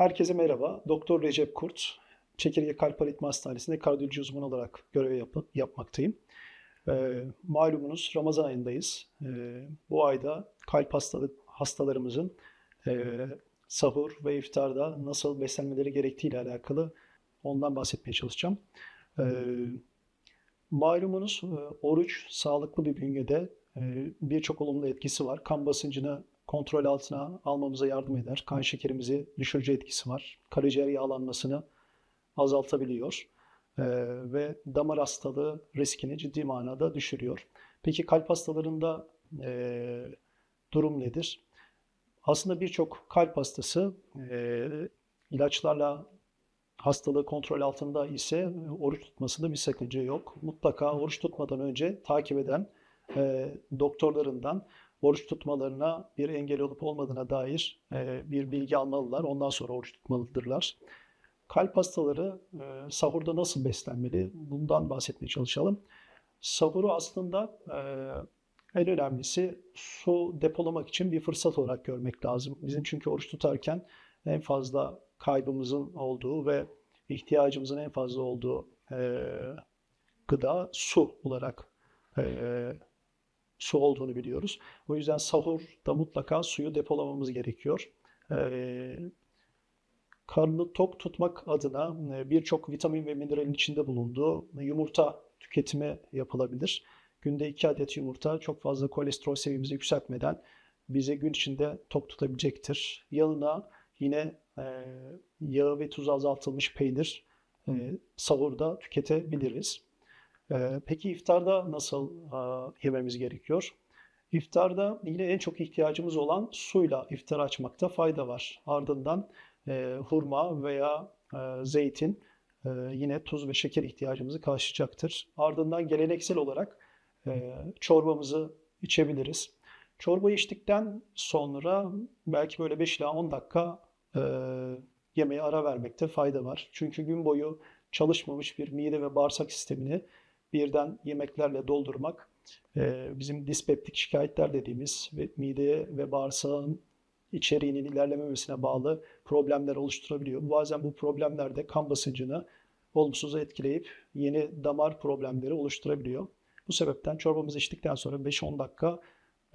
Herkese merhaba. Doktor Recep Kurt. Çekirge Kalp Aritmi Hastanesi'nde kardiyoloji uzmanı olarak görev yap- yapmaktayım. Ee, malumunuz Ramazan ayındayız. Ee, bu ayda kalp hastalık hastalarımızın e, sahur ve iftarda nasıl beslenmeleri gerektiği ile alakalı ondan bahsetmeye çalışacağım. Ee, malumunuz e, oruç sağlıklı bir bünyede e, birçok olumlu etkisi var. Kan basıncını kontrol altına almamıza yardım eder. Kan şekerimizi düşürücü etkisi var. Karaciğer yağlanmasını azaltabiliyor. Ee, ve damar hastalığı riskini ciddi manada düşürüyor. Peki kalp hastalarında e, durum nedir? Aslında birçok kalp hastası e, ilaçlarla hastalığı kontrol altında ise oruç tutmasında bir sakınca yok. Mutlaka oruç tutmadan önce takip eden e, doktorlarından oruç tutmalarına bir engel olup olmadığına dair e, bir bilgi almalılar. Ondan sonra oruç tutmalıdırlar. Kalp hastaları e, sahurda nasıl beslenmeli? Bundan bahsetmeye çalışalım. Sahuru aslında e, en önemlisi su depolamak için bir fırsat olarak görmek lazım. Bizim çünkü oruç tutarken en fazla kaybımızın olduğu ve ihtiyacımızın en fazla olduğu e, gıda su olarak e, su olduğunu biliyoruz. O yüzden sahurda mutlaka suyu depolamamız gerekiyor. E, karnını tok tutmak adına e, birçok vitamin ve mineralin içinde bulunduğu yumurta tüketimi yapılabilir. Günde 2 adet yumurta çok fazla kolesterol seviyemizi yükseltmeden bize gün içinde tok tutabilecektir. Yanına yine e, yağı ve tuzu azaltılmış peynir e, sahurda tüketebiliriz. E, peki iftarda nasıl e, yememiz gerekiyor? İftarda yine en çok ihtiyacımız olan suyla iftar açmakta fayda var. Ardından e, hurma veya e, zeytin e, yine tuz ve şeker ihtiyacımızı karşılayacaktır. Ardından geleneksel olarak çorbamızı içebiliriz. Çorba içtikten sonra belki böyle 5 ila 10 dakika e, yemeğe ara vermekte fayda var. Çünkü gün boyu çalışmamış bir mide ve bağırsak sistemini birden yemeklerle doldurmak e, bizim dispeptik şikayetler dediğimiz ve mideye ve bağırsağın içeriğinin ilerlememesine bağlı problemler oluşturabiliyor. Bazen bu problemler de kan basıncını olumsuz etkileyip yeni damar problemleri oluşturabiliyor. Bu sebepten çorbamızı içtikten sonra 5-10 dakika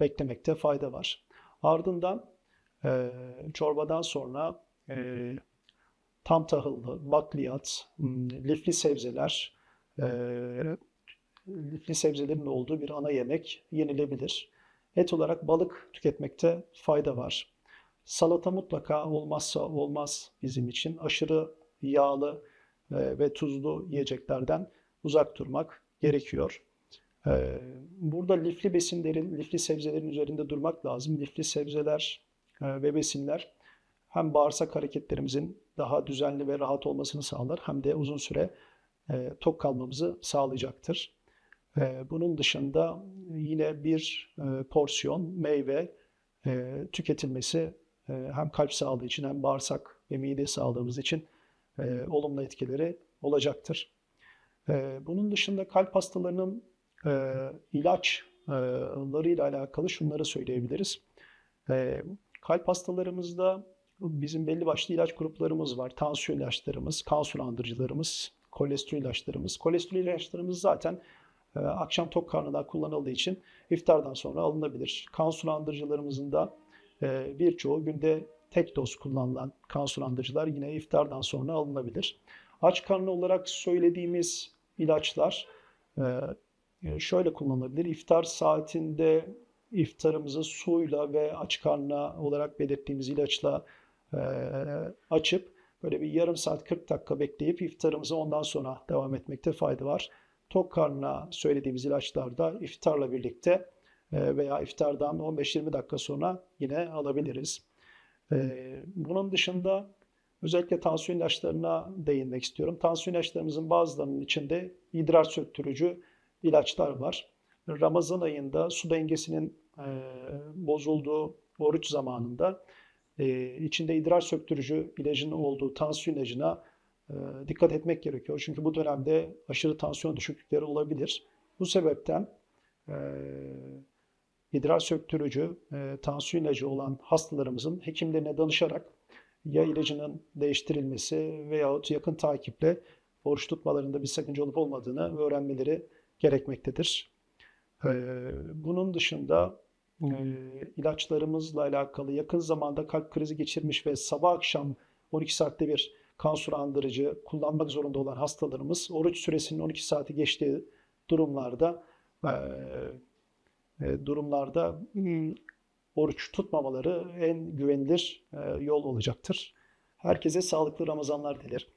beklemekte fayda var. Ardından e, çorbadan sonra e, tam tahıllı, bakliyat, hmm, lifli sebzeler, e, lifli sebzelerin olduğu bir ana yemek yenilebilir. Et olarak balık tüketmekte fayda var. Salata mutlaka olmazsa olmaz bizim için. Aşırı yağlı ve tuzlu yiyeceklerden uzak durmak gerekiyor. Burada lifli besinlerin, lifli sebzelerin üzerinde durmak lazım. Lifli sebzeler ve besinler hem bağırsak hareketlerimizin daha düzenli ve rahat olmasını sağlar hem de uzun süre tok kalmamızı sağlayacaktır. Bunun dışında yine bir porsiyon meyve tüketilmesi hem kalp sağlığı için hem bağırsak ve mide sağlığımız için olumlu etkileri olacaktır. Bunun dışında kalp hastalarının ilaçlarıyla alakalı şunları söyleyebiliriz. Kalp hastalarımızda bizim belli başlı ilaç gruplarımız var. Tansiyon ilaçlarımız, kan sulandırıcılarımız, kolesterol ilaçlarımız. Kolesterol ilaçlarımız zaten e, akşam tok karnına kullanıldığı için iftardan sonra alınabilir. Kan sulandırıcılarımızın da e, birçoğu günde tek doz kullanılan kan sulandırıcılar yine iftardan sonra alınabilir. Aç karnı olarak söylediğimiz ilaçlar e, şöyle kullanılabilir. İftar saatinde iftarımızı suyla ve aç karnına olarak belirttiğimiz ilaçla açıp böyle bir yarım saat 40 dakika bekleyip iftarımızı ondan sonra devam etmekte fayda var. Tok karnına söylediğimiz ilaçlarda iftarla birlikte veya iftardan 15-20 dakika sonra yine alabiliriz. Bunun dışında özellikle tansiyon ilaçlarına değinmek istiyorum. Tansiyon ilaçlarımızın bazılarının içinde idrar söktürücü ilaçlar var. Ramazan ayında su dengesinin bozulduğu oruç zamanında içinde idrar söktürücü ilacın olduğu tansiyon ilacına dikkat etmek gerekiyor. Çünkü bu dönemde aşırı tansiyon düşüklükleri olabilir. Bu sebepten idrar söktürücü tansiyon ilacı olan hastalarımızın hekimlerine danışarak ya ilacının değiştirilmesi veyahut yakın takiple oruç tutmalarında bir sakınca olup olmadığını öğrenmeleri gerekmektedir. Ee, Bunun dışında e, ilaçlarımızla alakalı yakın zamanda kalp krizi geçirmiş ve sabah akşam 12 saatte bir kan sulandırıcı kullanmak zorunda olan hastalarımız oruç süresinin 12 saati geçtiği durumlarda e, e, durumlarda hmm, oruç tutmamaları en güvenilir e, yol olacaktır. Herkese sağlıklı Ramazanlar dilerim.